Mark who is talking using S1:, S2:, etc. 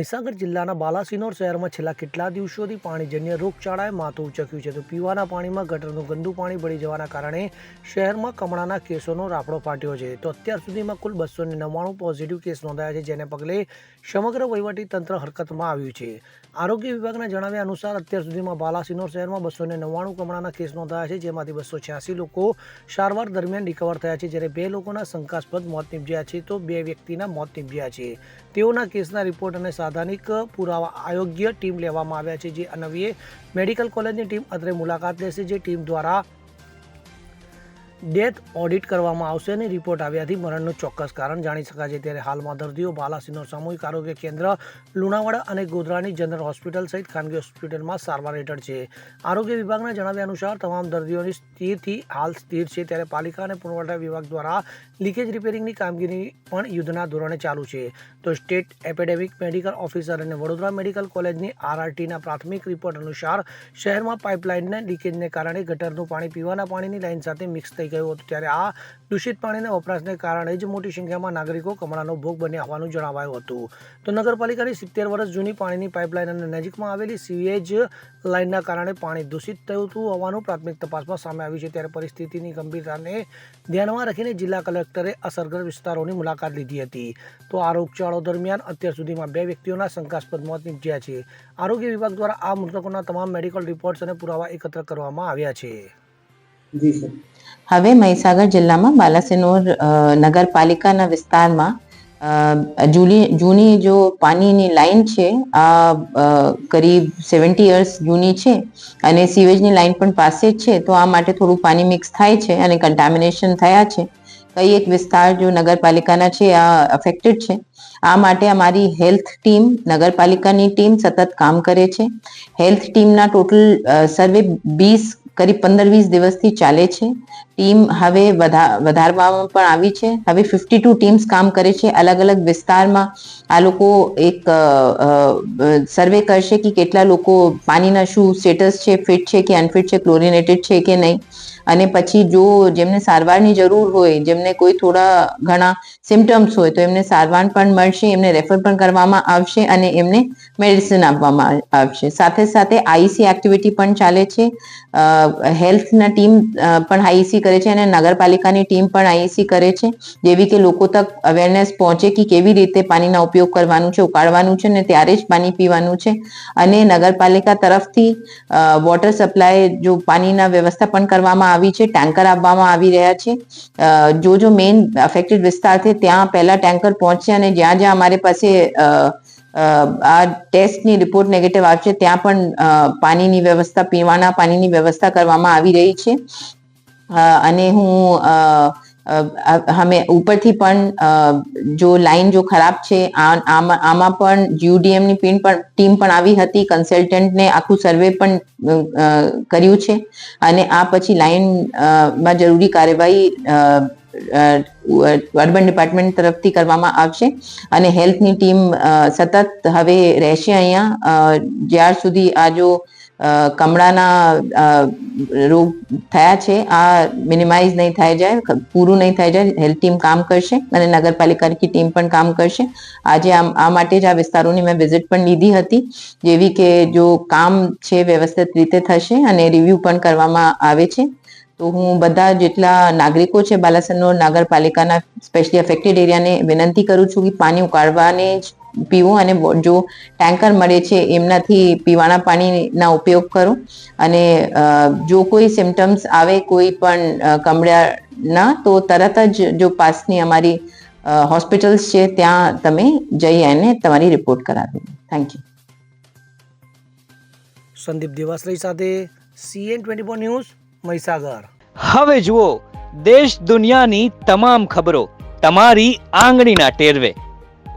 S1: મહીસાગર જિલ્લાના બાલાસિનોર શહેરમાં છેલ્લા કેટલા દિવસોથી પાણીજન્ય રોગચાળાએ માથું ઉચક્યું છે તો પીવાના પાણીમાં ગટરનું ગંદુ પાણી ભળી જવાના કારણે શહેરમાં કમળાના કેસોનો રાફડો ફાટ્યો છે. તો અત્યાર સુધીમાં કુલ બસો નવ્વાણું પોઝિટિવ કેસ નોંધાયા છે, જેને પગલે સમગ્ર તંત્ર હરકતમાં આવ્યું છે. આરોગ્ય વિભાગના જણાવ્યા અનુસાર અત્યાર સુધીમાં બાલાસિનોર શહેરમાં બસો નવ્વાણું કમળાના કેસ નોંધાયા છે, જેમાંથી બસો છ્યાસી લોકો સારવાર દરમિયાન રિકવર થયા છે, જ્યારે બે લોકોના શંકાસ્પદ મોત નીપજ્યા છે, તો બે વ્યક્તિના મોત નીપજ્યા છે. તેઓના કેસના રિપોર્ટ અને સાધાનિક પુરાવા આયોગ્ય ટીમ લેવામાં આવ્યા છે. જે અનવીએ મેડિકલ કોલેજની ટીમ અત્રે મુલાકાત લેશે. જે ટીમ દ્વારા ડેથ ઓડિટ કરવામાં આવશે અને રિપોર્ટ આવ્યાથી મરણનું ચોક્કસ કારણ જાણી શકાશે ત્યારે હાલમાં દર્દીઓ બાલાસિનોર સામૂહિક આરોગ્ય કેન્દ્ર, લુણાવાડા અને ગોધરાની જનરલ હોસ્પિટલ સહિત ખાનગી હોસ્પિટલમાં સારવાર હેઠળ છે. આરોગ્ય વિભાગના જણાવ્યા અનુસાર, તમામ દર્દીઓની સ્થિતિ હાલ સ્થિર છે. ત્યારે પાલિકા અને પુરવઠા વિભાગ દ્વારા લીકેજ રિપેરિંગની કામગીરી પણ યુદ્ધના ધોરણે ચાલુ છે. તો સ્ટેટ એપેડેમિક મેડિકલ ઓફિસર અને વડોદરા મેડિકલ કોલેજની આરઆરટીના પ્રાથમિક રિપોર્ટ અનુસાર, શહેરમાં પાઇપલાઇનના લીકેજને કારણે ગટરનું પાણી પીવાના પાણીની લાઇન સાથે મિક્સ થઈ ગયું હતું ત્યારે આ દૂષિત પાણીના વપરાશને કારણે જ મોટી સંખ્યામાં નાગરિકો કમળાનો ભોગ બન્યા હોવાનું જણાવાયું હતું. તો નગરપાલિકાની સિત્તેર વર્ષ જૂની પાણીની પાઇપલાઇન અને નજીકમાં આવેલી સીવેજ લાઇનના કારણે પાણી દૂષિત થયું હતું હોવાનું પ્રાથમિક તપાસમાં સામે આવ્યું છે. ત્યારે પરિસ્થિતિની ગંભીરતાને ધ્યાનમાં રાખીને જિલ્લા કલેક્ટરે અસરગ્રસ્ત વિસ્તારોની મુલાકાત લીધી હતી. તો આ રોગચાળો દરમિયાન અત્યાર સુધીમાં બે વ્યક્તિઓના શંકાસ્પદ મોત નીપજ્યા છે. આરોગ્ય વિભાગ દ્વારા આ મૃતકોના તમામ મેડિકલ રિપોર્ટ્સ અને પુરાવા એકત્ર કરવામાં આવ્યા છે.
S2: હવે મહીસાગર જિલ્લામાં બાલાસિનોર નગરપાલિકાના વિસ્તારમાં જૂની જૂની જો પાણીની લાઈન છે, આ કરીબ સેવન્ટી યર્સ જૂની છે અને સીવેજની લાઈન પણ પાસે જ છે, તો આ માટે થોડું પાણી મિક્સ થાય છે અને કન્ટામિનેશન થયા છે. કઈ એક વિસ્તાર જો નગરપાલિકાના છે, આ અફેક્ટેડ છે. આ માટે અમારી હેલ્થ ટીમ, નગરપાલિકાની ટીમ સતત કામ કરે છે. હેલ્થ ટીમના ટોટલ સર્વે બીસ કરીબ પંદર વીસ દિવસથી ચાલે છે. ટીમ હવે વધા- વધારવામાં પણ આવી છે. હવે ફિફ્ટી ટુ ટીમ્સ કામ કરે છે. અલગ અલગ વિસ્તારમાં આ લોકો એક સર્વે કરશે કે કેટલા લોકો પાણીના શું સ્ટેટસ છે ફિટ છે કે અનફિટ છે ક્લોરિનેટેડ છે કે નહીં. અને પછી જો જેમને સારવારની જરૂર હોય, જેમને કોઈ થોડા ઘણા સિમ્ટમ્સ હોય, તો એમને સારવાર પણ મળશે, એમને રેફર પણ કરવામાં આવશે અને એમને મેડિસિન આપવામાં આવશે. સાથે સાથે આઈસી એક્ટિવિટી પણ ચાલે છે. હેલ્થના ટીમ પણ આઈસી કરે છે અને નગરપાલિકાની ટીમ પણ આઈસી કરે છે, જેવી કે લોકો તક અવેરનેસ પહોંચે કે કેવી રીતે પાણીના ઉપયોગ કરવાનું છે, ઉકાળવાનું છે ને ત્યારે જ પાણી પીવાનું છે. અને નગરપાલિકા તરફથી વોટર સપ્લાય જો પાણીના વ્યવસ્થા પણ કરવામાં આવી છે, ટેન્કર આપવામાં આવી રહ્યા છે. જો જો મેઇન અફેક્ટેડ વિસ્તાર છે, ત્યાં પહેલા ટેન્કર પહોંચશે અને જ્યાં જ્યાં અમારી પાસે આ ટેસ્ટની રિપોર્ટ નેગેટિવ આવશે, ત્યાં પણ પાણીની વ્યવસ્થા, પીવાના પાણીની વ્યવસ્થા કરવામાં આવી રહી છે. અને હું અમે ઉપરથી પણ જો લાઈન જો ખરાબ છે આમાં પણ GUDM ની ટીમ પણ ટીમ પણ આવી હતી કન્સલ્ટન્ટને આખું સર્વે પણ કર્યું છે. અને આ પછી લાઈનમાં જરૂરી કાર્યવાહી અર્બન ડિપાર્ટમેન્ટ તરફથી કરવામાં આવશે. અને હેલ્થની ટીમ સતત હવે રહેશે અહીંયા. જ્યાર સુધી આ જો કમળાના રોગ થયા છે. આ મિનિમાઇઝ નહીં થઈ જાય પૂરું નહીં થઈ જાય. હેલ્થ ટીમ કામ કરશે અને નગરપાલિકાની ટીમ પણ કામ કરશે. આજે આ માટે જ આ વિસ્તારોની મેં વિઝિટ પણ લીધી હતી, જેવી કે જો કામ છે વ્યવસ્થિત રીતે થશે અને રિવ્યુ પણ કરવામાં આવે છે. તો હું બધા જેટલા નાગરિકો છે, બાલાસનોર નગરપાલિકાના સ્પેશિયલી અફેક્ટેડ એરિયાને વિનંતી કરું છું કે પાણી ઉકાળવાને જ પીવું અને જો ટેન્કર મળે છે એમનાથી પીવાના પાણીના ઉપયોગ કરો. અને જો કોઈ સિમ્ટમ્સ આવે કોઈ પણ કમળાના તો તરત જ જો પાસની અમારી હોસ્પિટલ્સ છે ત્યાં તમે જઈ અને તમારી રિપોર્ટ કરાવી થેન્ક યુ
S1: સંદીપ દેવાશ્રય સાથે CN twenty four news Mahisagar.
S3: હવે જુઓ દેશ દુનિયાની તમામ ખબરો તમારી આંગળીના ટેરવે.